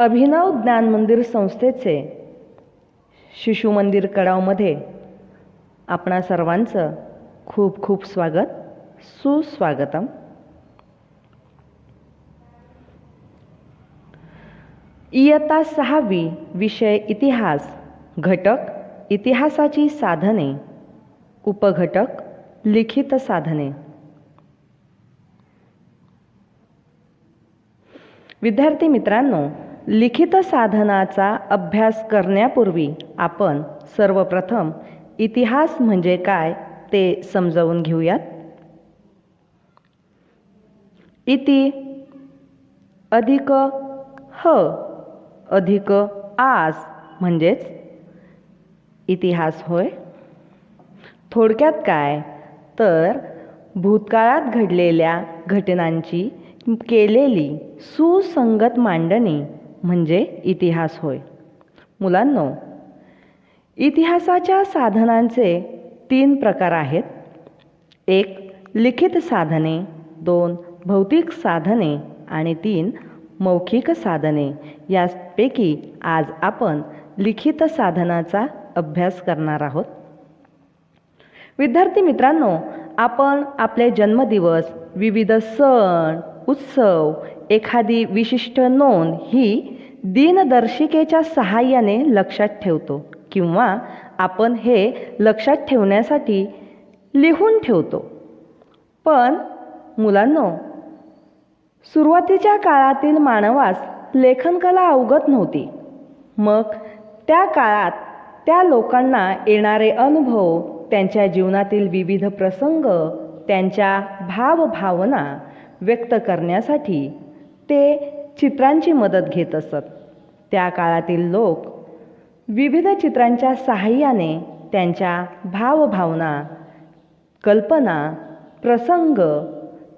अभिनव ज्ञान मंदिर संस्थेचे शिशु मंदिर कडावमध्ये आपणा सर्वांचं खूप खूप स्वागत सुस्वागतम. इयत्ता सहावी विषय इतिहास घटक इतिहासाची साधने उपघटक लिखित साधने. विद्यार्थी मित्रांनो लिखित साधनाचा अभ्यास करण्यापूर्वी आपण सर्वप्रथम इतिहास म्हणजे काय ते समजावून घेऊयात. इति अधिक ह अधिक आस म्हणजेच इतिहास होय. थोडक्यात काय? तर भूतकाळात घडलेल्या घटनांची केलेली सुसंगत मांडणी म्हणजे इतिहास होय. मुलांनो इतिहासाच्या साधनांचे तीन प्रकार आहेत. एक लिखित साधने दोन भौतिक साधने आणि तीन मौखिक साधने. यापैकी आज आपण लिखित साधनाचा अभ्यास करणार आहोत. विद्यार्थी मित्रांनो आपण आपले जन्मदिवस विविध सण उत्सव एखादी विशिष्ट नोंद ही दिनदर्शिकेच्या सहाय्याने लक्षात ठेवतो किंवा आपण हे लक्षात ठेवण्यासाठी लिहून ठेवतो. पण मुलांनो सुरुवातीच्या काळातील मानवास लेखनकला अवगत नव्हती. मग त्या काळात त्या लोकांना येणारे अनुभव त्यांच्या जीवनातील विविध प्रसंग त्यांच्या भावभावना व्यक्त करण्यासाठी ते चित्रांची मदत घेत असत. त्या काळातील लोक विविध चित्रांच्या सहाय्याने त्यांच्या भावभावना कल्पना प्रसंग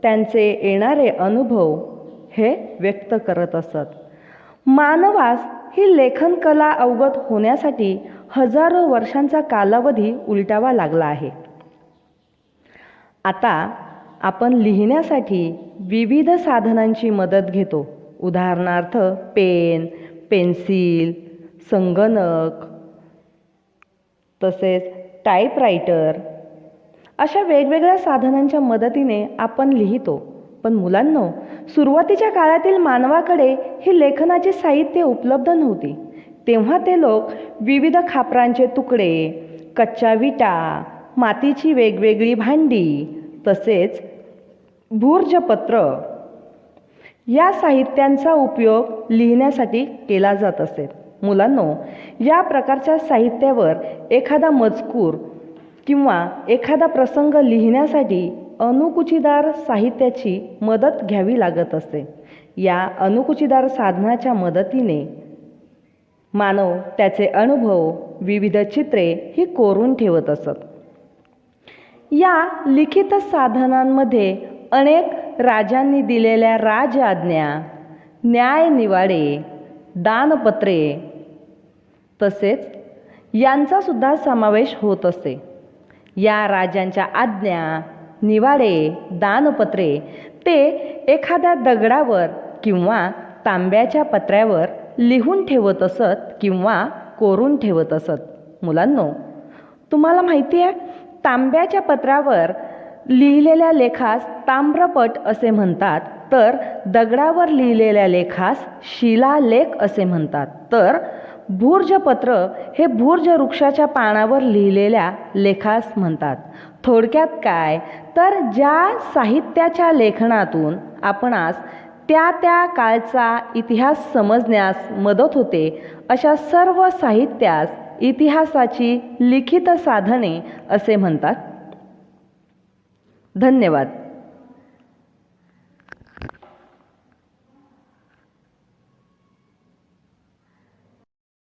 त्यांचे येणारे अनुभव हे व्यक्त करत असत. मानवास ही लेखन कला अवगत होण्यासाठी हजारो वर्षांचा कालावधी उलटावा लागला आहे. आता आपण लिहिण्यासाठी विविध साधनांची मदत घेतो. उदाहरणार्थ पेन पेन्सिल संगणक तसेच टाईपरायटर अशा वेगवेगळ्या साधनांच्या मदतीने आपण लिहितो. पण मुलांनो सुरुवातीच्या काळातील मानवाकडे ही लेखनाचे साहित्य उपलब्ध नव्हती. तेव्हा ते लोक विविध खापरांचे तुकडे कच्च्या विटा मातीची वेगवेगळी भांडी तसेच भूर्जपत्र या साहित्यांचा उपयोग लिहिण्यासाठी केला जात असे. मुलांनो या प्रकारच्या साहित्यावर एखादा मजकूर किंवा एखादा प्रसंग लिहिण्यासाठी अनुकुचीदार साहित्याची मदत घ्यावी लागत असे. या अनुकुचीदार साधनाच्या मदतीने मानव त्याचे अनुभव विविध चित्रे ही कोरून ठेवत असत. या लिखित साधनांमध्ये अनेक राजांनी दिलेल्या राजआज्ञा न्यायनिवाडे दानपत्रे तसेच यांचासुद्धा समावेश होत असे. या राजांच्या आज्ञा निवाडे दानपत्रे ते एखाद्या दगडावर किंवा तांब्याच्या पत्र्यावर लिहून ठेवत असत किंवा कोरून ठेवत असत. मुलांनो तुम्हाला माहिती आहे तांब्याच्या पत्रावर लिहिलेल्या लेखास ताम्रपट असे म्हणतात तर दगडावर लिहिलेल्या लेखास शिलालेख असे म्हणतात. तर भूर्जपत्र हे भूर्ज वृक्षाच्या पानावर लिहिलेल्या लेखास म्हणतात. थोडक्यात काय? तर ज्या साहित्याच्या लेखनातून आपणास त्या त्या काळचा इतिहास समजण्यास मदत होते अशा सर्व साहित्यास इतिहासाची लिखित साधने असे म्हणतात. धन्यवाद.